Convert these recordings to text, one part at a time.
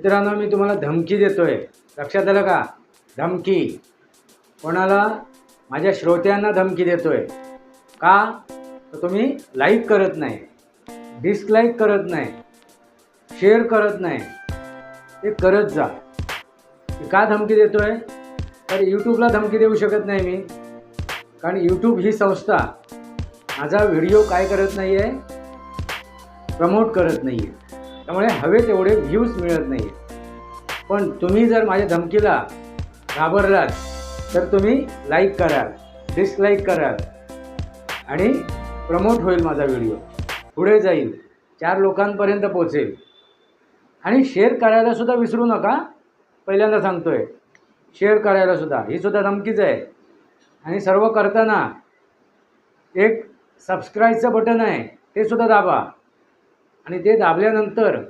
मित्रांनो मी तुम्हाला धमकी देतोय. लक्षात आलं का? धमकी. कोणाला? माझ्या श्रोत्यांना धमकी देतोय. का? तर तुम्ही लाईक करत नाही डिसलाईक करत नाही शेअर करत नाही. ते करत जा. का धमकी देतोय? तर यूट्यूबला धमकी देऊ शकत नाही मी. कारण यूट्यूब ही संस्था माझा व्हिडिओ काय करत नाही आहे प्रमोट करत नाही आहे त्यामुळे हवे तेवढे व्ह्यूज मिळत नाही पण तुम्ही जर माझ्या धमकीला घाबरलात तर तुम्ही लाईक कराल डिसलाईक कराल. आणि प्रमोट होईल माझा व्हिडिओ पुढे जाईल चार लोकांपर्यंत पोचेल आणि शेअर करायला सुद्धा विसरू नका. पहिल्यांदा सांगतोय शेअर करायला सुद्धा. ही सुद्धा धमकीच आहे. आणि सर्व करताना एक सबस्क्राईबचं बटन आहे ते सुद्धा दाबा. आणि ते दाबल्यानंतर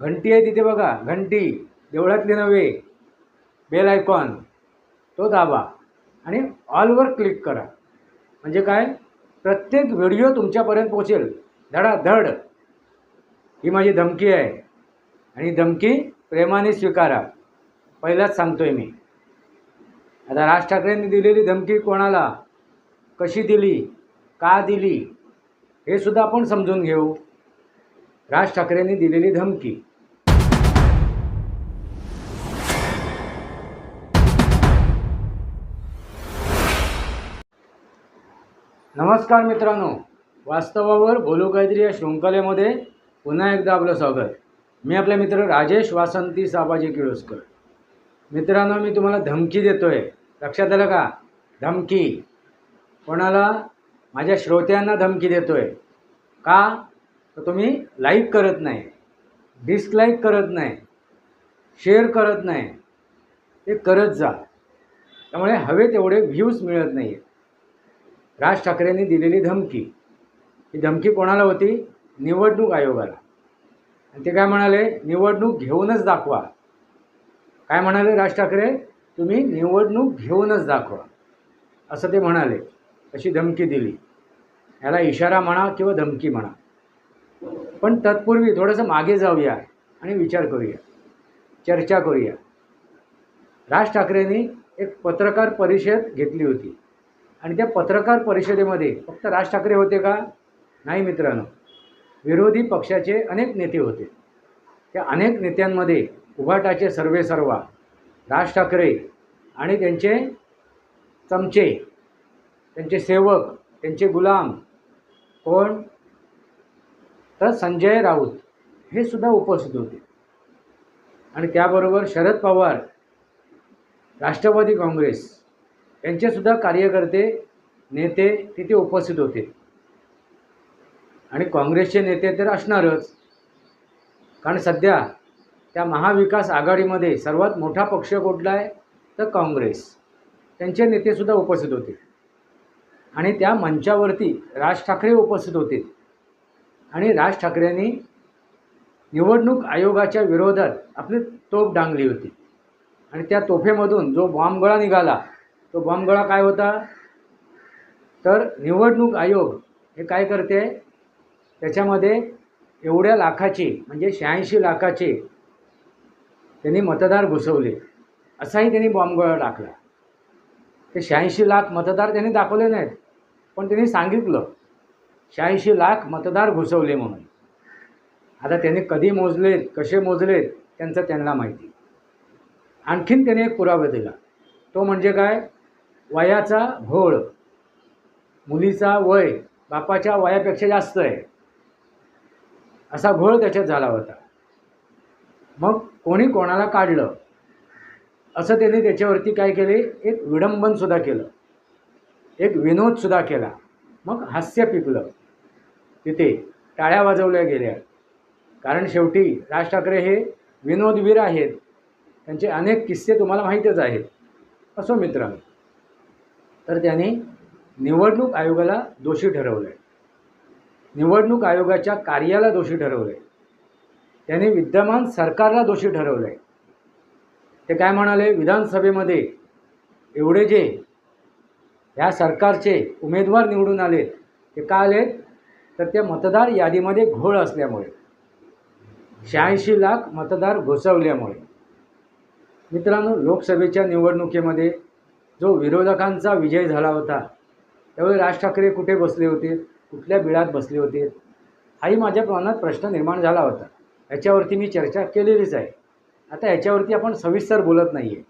घंटी आहे तिथे बघा घंटी देवळातली नव्हे बेल आयकॉन तो दाबा आणि ऑलवर क्लिक करा. म्हणजे काय? प्रत्येक व्हिडिओ तुमच्यापर्यंत पोचेल धडाधड. ही माझी धमकी आहे. आणि धमकी प्रेमाने स्वीकारा. पहिलाच सांगतोय मी. आता राज ठाकरेंनी दिलेली धमकी कोणाला? कशी दिली? का दिली? हे सुद्धा आपण समजून घेऊ. राज ठाकरेंनी दिलेली धमकी. नमस्कार मित्रांनो. वास्तवावर बोलू काहीतरी या शृंखलेमध्ये पुन्हा एकदा आपलं स्वागत. मी आपले मित्र राजेश वासंती साबाजी किळोस्कर. मित्रांनो मी तुम्हाला धमकी देतोय. लक्षात आलं का? धमकी. कोणाला? माझ्या श्रोत्यांना धमकी देतोय. का? तर तुम्ही लाईक करत नाही डिसलाईक करत नाही शेअर करत नाही ते करत जा. त्यामुळे हवे तेवढे व्ह्यूज मिळत नाही आहेत राज ठाकरेंनी दिलेली धमकी. ही धमकी कोणाला होती? निवडणूक आयोगाला. आणि ते काय म्हणाले? निवडणूक घेऊनच दाखवा. काय म्हणाले राज ठाकरे? तुम्ही निवडणूक घेऊनच दाखवा. असं ते म्हणाले. अशी धमकी दिली. याला इशारा म्हणा किंवा धमकी म्हणा. पण तत्पूर्वी थोडंसं मागे जाऊया आणि विचार करूया. चर्चा करूया. राज ठाकरेंनी एक पत्रकार परिषद घेतली होती. आणि त्या पत्रकार परिषदेमध्ये फक्त राज ठाकरे होते का? नाही मित्रांनो. विरोधी पक्षाचे अनेक नेते होते. त्या अनेक नेत्यांमध्ये उभाटाचे सर्वे सर्वा राज ठाकरे आणि त्यांचे चमचे त्यांचे सेवक त्यांचे गुलाम कोण? तर संजय राऊत हे सुद्धा उपस्थित होते. आणि त्याबरोबर शरद पवार राष्ट्रवादी काँग्रेस यांचेसुद्धा कार्यकर्ते नेते तिथे उपस्थित होते. आणि काँग्रेसचे नेते तर असणारच. कारण सध्या त्या महाविकास आघाडीमध्ये सर्वात मोठा पक्ष कुठला आहे? तर काँग्रेस. त्यांचे नेतेसुद्धा उपस्थित होते. आणि त्या मंचावरती राज ठाकरे उपस्थित होते. आणि राज ठाकरेंनी निवडणूक आयोगाच्या विरोधात आपली तोफ डांगली होती. आणि त्या तोफेमधून जो बॉम्बगळा निघाला तो बॉम्बगळा काय होता? तर निवडणूक आयोग हे काय करते? त्याच्यामध्ये एवढ्या लाखाची म्हणजे शहाऐंशी लाखाची त्यांनी मतदार घुसवले. असाही त्यांनी बॉम्बगोळा टाकला. ते शहाऐंशी लाख मतदार त्यांनी दाखवले नाहीत पण त्यांनी सांगितलं. शहाऐंशी लाख मतदार घुसवले म्हणून. आता त्यांनी कधी मोजलेत कसे मोजलेत त्यांचं त्यांना माहिती. आणखीन त्याने एक पुरावा दिला. तो म्हणजे काय? वयाचा घोळ. मुलीचा वय बापाच्या वयापेक्षा जास्त आहे. असा घोळ त्याच्यात झाला होता. मग कोणी कोणाला काढलं? असं त्याने त्याच्यावरती काय केले? एक विडंबनसुद्धा केलं. एक विनोदसुद्धा केला. मग हास्य पिकलं. तिथे टाळ्या वाजवल्या गेल्या. कारण शेवटी राज ठाकरे हे विनोदवीर आहेत. त्यांचे अनेक किस्से तुम्हाला माहीतच आहेत. असो मित्रांनो तर त्यांनी निवडणूक आयोगाला दोषी ठरवलं आहे निवडणूक आयोगाच्या कार्याला दोषी ठरवलं आहे त्यांनी विद्यमान सरकारला दोषी ठरवलं आहे ते काय म्हणाले? विधानसभेमध्ये एवढे जे ह्या सरकारचे उमेदवार निवडून आले ते का आले तर त्या मतदार यादीमध्ये घोळ असल्यामुळे शहाऐंशी लाख मतदार घुसवल्यामुळे. मित्रांनो लोकसभेच्या निवडणुकीमध्ये जो विरोधकांचा विजय झाला होता त्यावेळी राज ठाकरे कुठे बसले होते? कुठल्या बिळात बसले होते? हाही माझ्या मनात प्रश्न निर्माण झाला होता. याच्यावरती मी चर्चा केलेलीच आहे. आता याच्यावरती आपण सविस्तर बोलत नाही आहे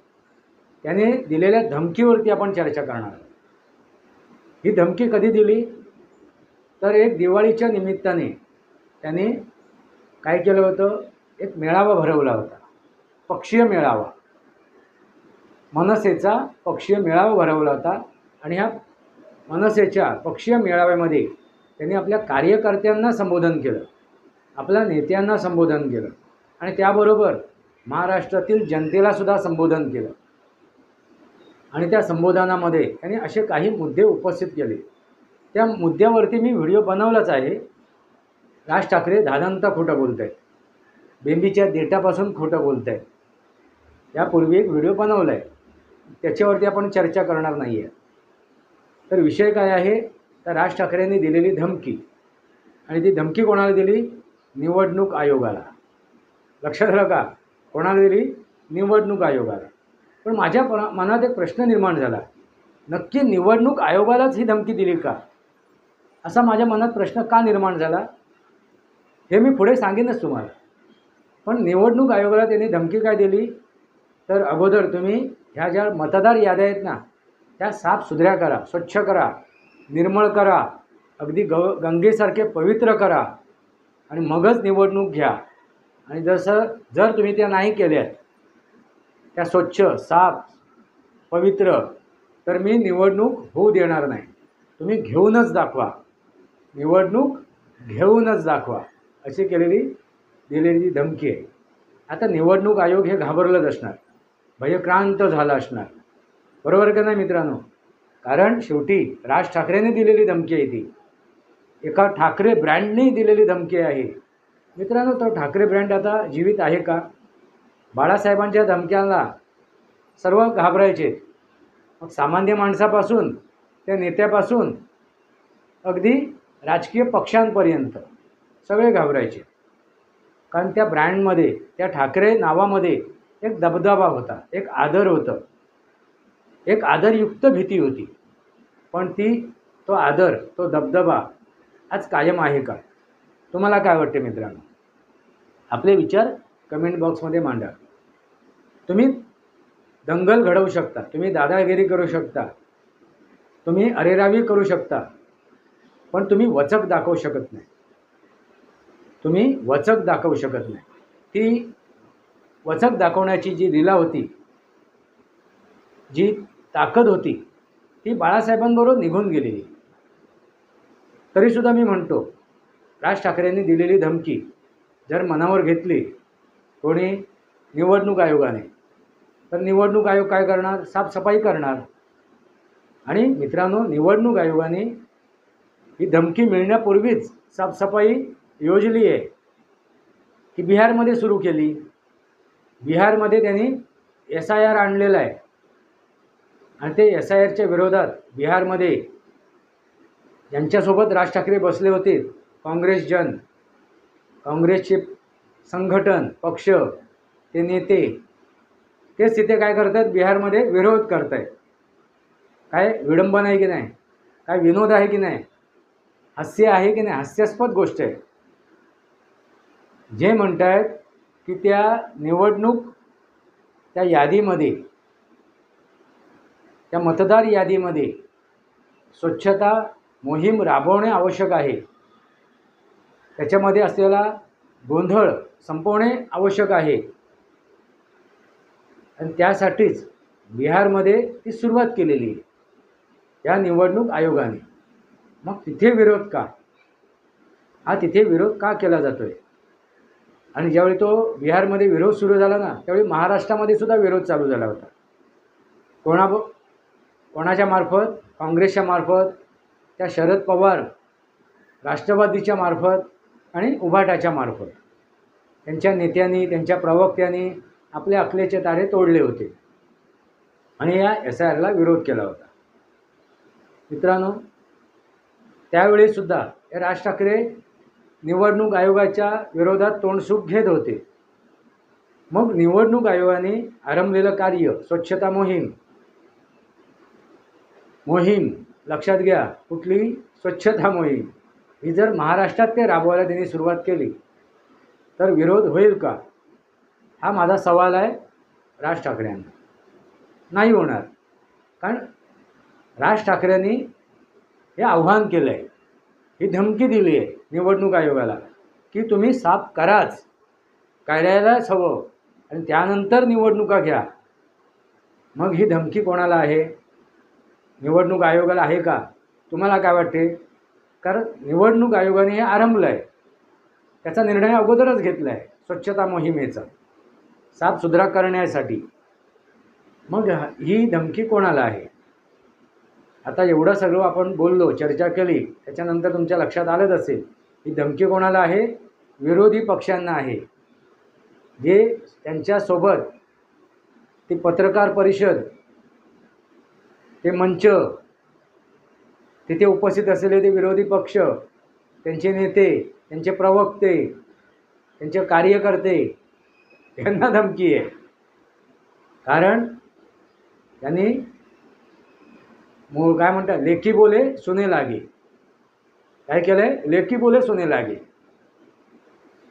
त्याने दिलेल्या धमकीवरती आपण चर्चा करणार ही धमकी कधी दिली? तर एक दिवाळीच्या निमित्ताने त्याने काय केलं होतं? एक मेळावा भरवला होता. पक्षीय मेळावा. मनसेचा पक्षीय मेळावा भरवला होता आणि ह्या मनसेच्या पक्षीय मेळाव्यामध्ये त्यांनी आपल्या कार्यकर्त्यांना संबोधन केलं. आपल्या नेत्यांना संबोधन केलं. आणि त्याबरोबर महाराष्ट्रातील जनतेलासुद्धा संबोधन केलं. आणि त्या संबोधनामध्ये त्यांनी असे काही मुद्दे उपस्थित केले. त्या मुद्द्यावरती मी व्हिडिओ बनवलाच आहे. राज ठाकरे दादांता खोटं बोलत आहेत बेंबीच्या देटापासून खोटं बोलत आहेत यापूर्वी एक व्हिडिओ बनवला आहे त्याच्यावरती आपण चर्चा करणार नाही आहे तर विषय काय आहे? तर राज ठाकरेंनी दिलेली धमकी. आणि ती धमकी कोणाला दिली? निवडणूक आयोगाला. लक्षात आलं का? कोणाला दिली? निवडणूक आयोगाला. पण माझ्या मनात एक प्रश्न निर्माण झाला. नक्की निवडणूक आयोगालाच ही धमकी दिली का? असा माझ्या मनात प्रश्न का निर्माण झाला? हे मी पुढे सांगेनच तुम्हाला. पण निवडणूक आयोगाला त्यांनी धमकी काय दिली? तर अगोदर तुम्ही ह्या ज्या मतदार याद्या आहेत ना त्या साफ सुधऱ्या करा स्वच्छ करा निर्मळ करा अगदी ग गंगेसारखे पवित्र करा आणि मगच निवडणूक घ्या. आणि जसं जर तुम्ही त्या नाही केल्यात त्या स्वच्छ साफ पवित्र तर मी निवडणूक होऊ देणार नाही. तुम्ही घेऊनच दाखवा. निवडणूक घेऊनच दाखवा अशी केलेली दिलेली धमकी आहे. आता निवडणूक आयोग हे घाबरलंच असणार भयक्रांत झाला असणार. बरोबर का नाही मित्रांनो? कारण शेवटी राज ठाकरेने दिलेली धमकी आहे ती. एका ठाकरे ब्रँडने दिलेली धमकी आहे. मित्रांनो तो ठाकरे ब्रँड आता जीवित आहे का? बाळासाहेबांच्या धमक्यांना सर्व घाबरायचे मग सामान्य माणसापासून त्या नेत्यापासून अगदी राजकीय पक्षांपर्यंत सगळे घाबरायचे. कारण त्या ब्रँडमध्ये त्या ठाकरे नावामध्ये एक दबदबा होता एक आदर होतं. एक आदरयुक्त भीती होती. पण ती तो आदर तो दबदबा आज कायम आहे का? तुम्हाला काय वाटते मित्रांनो? आपले विचार कमेंट बॉक्समध्ये मांडा. तुम्ही दंगल घडवू शकता तुम्ही दादागिरी करू शकता तुम्ही अरेरावी करू शकता पण तुम्ही वचक दाखवू शकत नाही. तुम्ही वचक दाखवू शकत नाही. ती वचक दाखवण्याची जी लीला होती जी ताकद होती ती बाळासाहेबांबरोबर निघून गेलेली. तरीसुद्धा मी म्हणतो राज ठाकरेंनी दिलेली धमकी जर मनावर घेतली कोणी निवडणूक आयोगाने तर निवडणूक आयोग काय करणार? साफसफाई करणार. आणि मित्रांनो निवडणूक आयोगाने ही धमकी मिळण्यापूर्वीच साफसफाई योजली आहे की बिहारमध्ये सुरू केली. बिहारमध्ये त्यांनी एस आय आर आणलेला आहे. आणि ते एस आय आरच्या विरोधात बिहारमध्ये ज्यांच्यासोबत राज ठाकरे बसले होते. काँग्रेस जन काँग्रेसचे संघटन पक्ष ते नेते तेच तिथे काय करत आहेत बिहारमध्ये विरोध करत आहेत काय विडंबना आहे की नाही? काय विनोद आहे की नाही? हास्य आहे की नाही? हास्यास्पद गोष्ट आहे. जे म्हणत आहेत की त्या निवडणूक त्या यादीमध्ये त्या मतदार यादीमध्ये स्वच्छता मोहीम राबवणे आवश्यक आहे. त्याच्यामध्ये असलेला गोंधळ संपवणे आवश्यक आहे. आणि त्यासाठीच बिहारमध्ये ती सुरुवात केलेली आहे. या निवडणूक आयोगाने. मग तिथे विरोध का? हा तिथे विरोध का केला जातो आहे आणि ज्यावेळी तो बिहारमध्ये विरोध सुरू झाला ना त्यावेळी महाराष्ट्रामध्ये सुद्धा विरोध चालू झाला होता. कोणा कोणाच्या मार्फत? काँग्रेसच्या मार्फत त्या शरद पवार राष्ट्रवादीच्या मार्फत आणि उभाटाच्या मार्फत. त्यांच्या नेत्यांनी त्यांच्या प्रवक्त्यांनी आपले अकलेचे तारे तोडले होते. आणि या एस आय आरला विरोध केला होता. मित्रांनो त्यावेळीसुद्धा हे राज ठाकरे निवडणूक आयोगाच्या विरोधात तोंडसूप घेत होते. मग निवडणूक आयोगाने आरंभलेलं कार्य स्वच्छता मोहीम. मोहीम लक्षात घ्या कुठली? स्वच्छता मोहीम. ही जर महाराष्ट्रात ते राबवायला त्यांनी सुरुवात केली तर विरोध होईल का? हा माझा सवाल आहे राज ठाकरेंना. नाही होणार. कारण राज ठाकरेंनी हे आव्हान केलं आहे ही धमकी दिली आहे निवडणूक आयोगाला की तुम्ही साफ कराच. कार्यालयाच हवं आणि त्यानंतर निवडणुका घ्या. मग ही धमकी कोणाला आहे? निवडणूक आयोगाला आहे का? तुम्हाला काय वाटते? कारण निवडणूक आयोगाने हे आरंभलं आहे त्याचा निर्णय अगोदरच घेतला आहे स्वच्छता मोहिमेचा. साफसुथरा करण्यासाठी. मग ही धमकी कोणाला आहे? आता एवढं सगळं आपण बोललो चर्चा केली त्याच्यानंतर तुमच्या लक्षात आलंच असेल ही धमकी कोणाला आहे? विरोधी पक्षांना आहे. जे त्यांच्यासोबत ते पत्रकार परिषद ते मंच तिथे उपस्थित असलेले ते विरोधी पक्ष त्यांचे नेते त्यांचे प्रवक्ते त्यांचे कार्यकर्ते यांना धमकी आहे. कारण त्यांनी मो काय म्हणतात? लेखी बोले सुने लागे. काय केलं आहे लेखी बोले सुने लागे.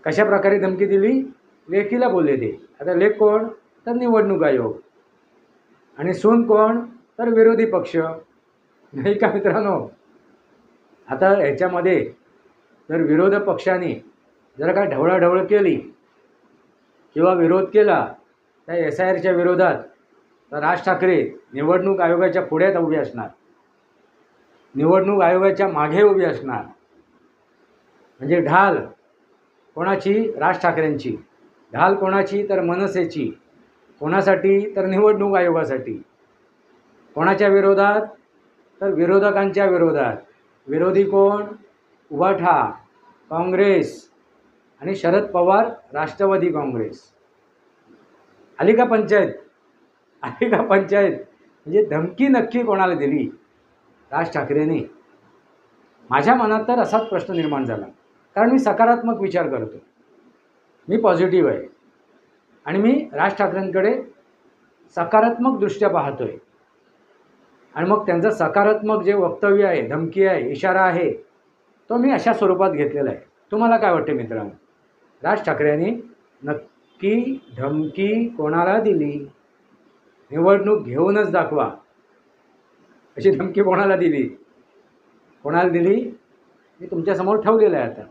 कशा प्रकारे धमकी दिली? लेखीला बोलले ते. आता लेख कोण? तर निवडणूक आयोग. आणि सून कोण? तर विरोधी पक्ष. नाही का मित्रांनो? आता ह्याच्यामध्ये जर विरोध पक्षाने जर का ढवळाढवळ केली किंवा विरोध केला त्या एस आय आरच्या विरोधात तर राज ठाकरे निवडणूक आयोगाच्या पुढ्यात उभे असणार. निवडणूक आयोगाच्या मागे उभे असणार. म्हणजे ढाल कोणाची? राज ठाकरेंची. ढाल कोणाची? तर मनसेची. कोणासाठी? तर निवडणूक आयोगासाठी. कोणाच्या विरोधात? तर विरोधकांच्या विरोधात. विरोधी कोण? उभाठा काँग्रेस आणि शरद पवार राष्ट्रवादी काँग्रेस. आली का पंचायत? आली का पंचायत? म्हणजे धमकी नक्की कोणाला दिली? राज ठाकरेंनी. माझ्या मनात तर असाच प्रश्न निर्माण झाला. कारण मी सकारात्मक विचार करतो. मी पॉझिटिव्ह आहे. आणि मी राज ठाकरेंकडे सकारात्मक पाहतो आहे आणि मग त्यांचं सकारात्मक जे वक्तव्य आहे धमकी आहे इशारा आहे तो मी अशा स्वरूपात घेतलेला आहे. तुम्हाला काय वाटते मित्रांनो? राज ठाकरेंनी नक्की धमकी कोणाला दिली? निवडणूक घेऊनच दाखवा. अशी धमकी कोणाला दिली? कोणाला दिली? मी तुमच्यासमोर ठेवलेलं आहे आता.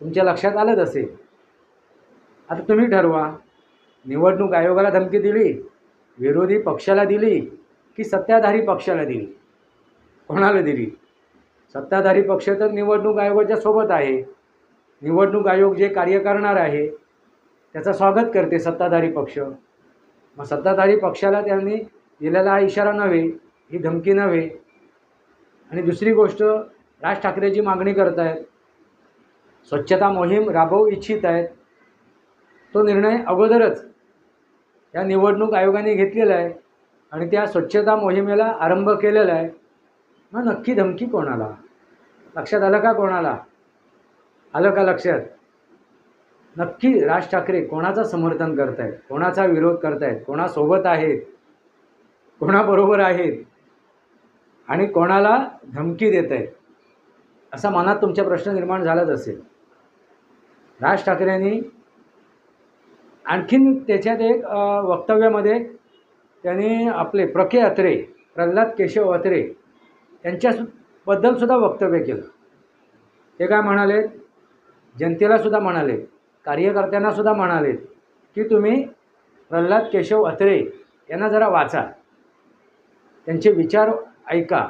तुमच्या लक्षात आलंच असेल. आता तुम्ही ठरवा. निवडणूक आयोगाला धमकी दिली? विरोधी पक्षाला दिली? की सत्ताधारी पक्षाला दिली? कोणाला दिली? सत्ताधारी पक्ष तर निवडणूक आयोगाच्या सोबत आहे. निवडणूक आयोग जे कार्य करणार आहे त्याचं स्वागत करते सत्ताधारी पक्ष. मग सत्ताधारी पक्षाला त्यांनी दिलेला हा इशारा नव्हे ही धमकी नव्हे. आणि दुसरी गोष्ट राज ठाकरेची मागणी करत आहेत स्वच्छता मोहीम राबवू इच्छित आहेत. तो निर्णय अगोदरच या निवडणूक आयोगाने घेतलेला आहे आणि त्या स्वच्छता मोहिमेला आरंभ केलेला आहे. मग नक्की धमकी कोणाला? लक्षात आलं का कोणाला? आलं का लक्षात? नक्की राज ठाकरे कोणाचं समर्थन करतायत? कोणाचा विरोध करतायत? कोणासोबत आहेत? कोणाबरोबर आहेत? आणि कोणाला धमकी देत आहेत असा मनात तुमच्या प्रश्न निर्माण झालाच असेल. राज ठाकरेंनी आणखीन त्याच्यात एक वक्तव्यामध्ये त्यांनी आपले प्रके अत्रे प्रल्हाद केशव अत्रे यांच्याबद्दलसुद्धा वक्तव्य केलं. ते काय म्हणाले जनतेलासुद्धा म्हणाले कार्यकर्त्यांनासुद्धा म्हणाले की तुम्ही प्रल्हाद केशव अत्रे यांना जरा वाचा. त्यांचे विचार ऐका.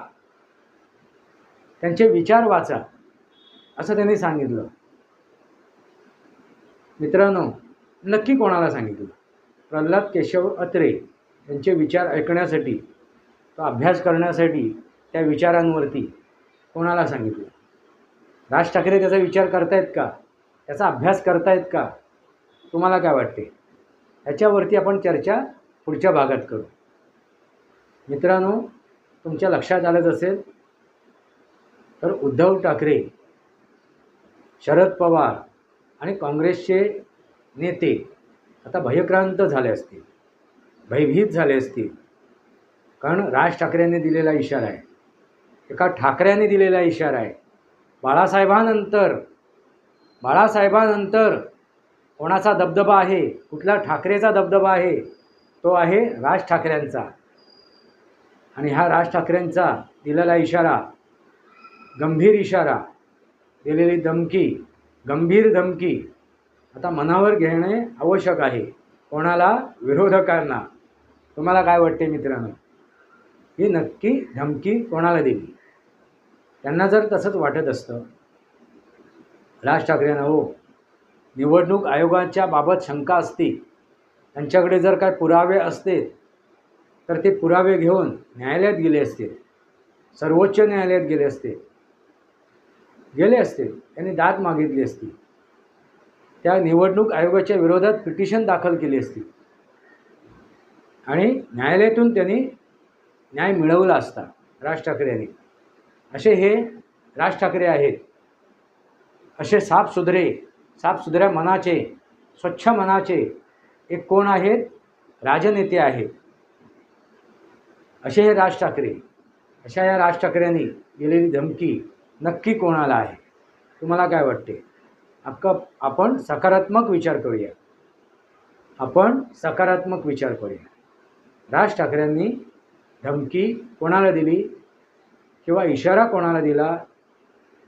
त्यांचे विचार वाचा असं त्यांनी सांगितलं. मित्रांनो नक्की कोणाला सांगितलं? प्रल्हाद केशव अत्रे यांचे विचार ऐकण्यासाठी तो अभ्यास करण्यासाठी त्या विचारांवरती कोणाला सांगितलं? राज ठाकरे त्याचा विचार करतायत का? याचा अभ्यास करतायत का? तुम्हाला काय वाटते? ह्याच्यावरती आपण चर्चा पुढच्या भागात करू. मित्रांनो तुमच्या लक्षात आलंच असेल तर उद्धव ठाकरे शरद पवार आणि काँग्रेसचे नेते आता भयक्रांत झाले असतील भयभीत झाले असतील. कारण राज ठाकरेंनी दिलेला इशारा आहे. एका ठाकऱ्याने दिलेला इशारा आहे. बाळासाहेबांनंतर बाळासाहेबांनंतर कोणाचा दबदबा आहे? कुठला ठाकरेचा दबदबा आहे? तो आहे राज ठाकरेंचा. आणि ह्या राज ठाकरेंचा दिलेला इशारा गंभीर इशारा दिलेली धमकी गंभीर धमकी आता मनावर घेणे आवश्यक आहे. कोणाला? विरोधकांना. तुम्हाला काय वाटते मित्रांनो? ही नक्की धमकी कोणाला दिली? त्यांना जर तसंच वाटत असतं राज ठाकरेंना हो. निवडणूक आयोगाच्या बाबत शंका असती. त्यांच्याकडे जर काय पुरावे असते तर ते पुरावे घेऊन न्यायालयात गेले असते. सर्वोच्च न्यायालयात गेले असते. गेले असते. त्यांनी दाद मागितली असती. त्या निवडणूक आयोगाच्या विरोधात पिटिशन दाखल केली असती. आणि न्यायालयातून त्यांनी न्याय मिळवला असता राज ठाकरे यांनी. असे हे राज ठाकरे आहेत. असे साफ सुधरे साफ सुधऱ्या मनाचे स्वच्छ मनाचे एक कोण आहेत? राजनेते आहेत. असे हे राज ठाकरे अशा या राज ठाकरेंनी दिलेली धमकी नक्की कोणाला आहे? तुम्हाला काय वाटते? अक्का आपण सकारात्मक विचार करूया. आपण सकारात्मक विचार करूया. राज ठाकरेंनी धमकी कोणाला दिली? किंवा इशारा कोणाला दिला?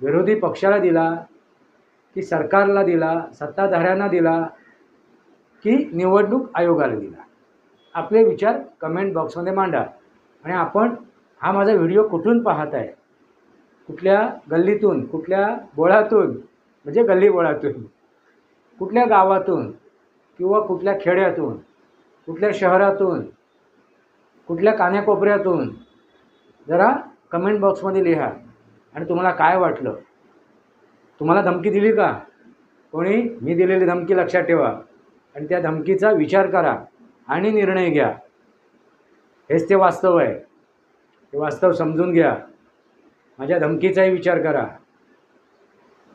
विरोधी पक्षाला दिला? की सरकारला दिला सत्ताधाऱ्यांना दिला की निवडणूक आयोगाला दिला. आपले विचार कमेंट बॉक्समध्ये मांडा. आणि आपण हा माझा व्हिडिओ कुठून पाहत आहे? कुठल्या गल्लीतून कुठल्या बोळातून म्हणजे गल्ली बोळातून कुठल्या गावातून किंवा कुठल्या खेड्यातून कुठल्या शहरातून कुठल्या कान्याकोपऱ्यातून जरा कमेंट बॉक्समध्ये लिहा. आणि तुम्हाला काय वाटलं? तुम्हाला धमकी दिली का? कोणी? मी दिलेली धमकी लक्षात ठेवा. आणि त्या धमकीचा विचार करा आणि निर्णय घ्या. हेच ते वास्तव आहे. ते वास्तव समजून घ्या. माझ्या धमकीचाही विचार करा.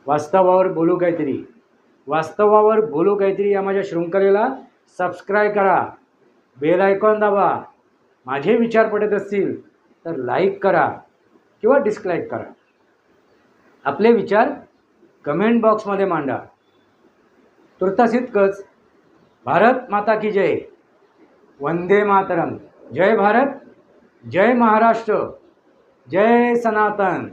वास्तवावर बोलू काहीतरी. वास्तवावर बोलू काहीतरी या माझ्या शृंखलेला सबस्क्राईब करा. बेल आयकॉन दाबा. माझे विचार पडत असतील तर लाईक करा किंवा डिस्लाईक करा. आपले विचार कमेंट बॉक्समध्ये मांडा. तुर्तास इतकंच भारत माता की जय. वंदे मातरम. जय भारत जय महाराष्ट्र जय सनातन.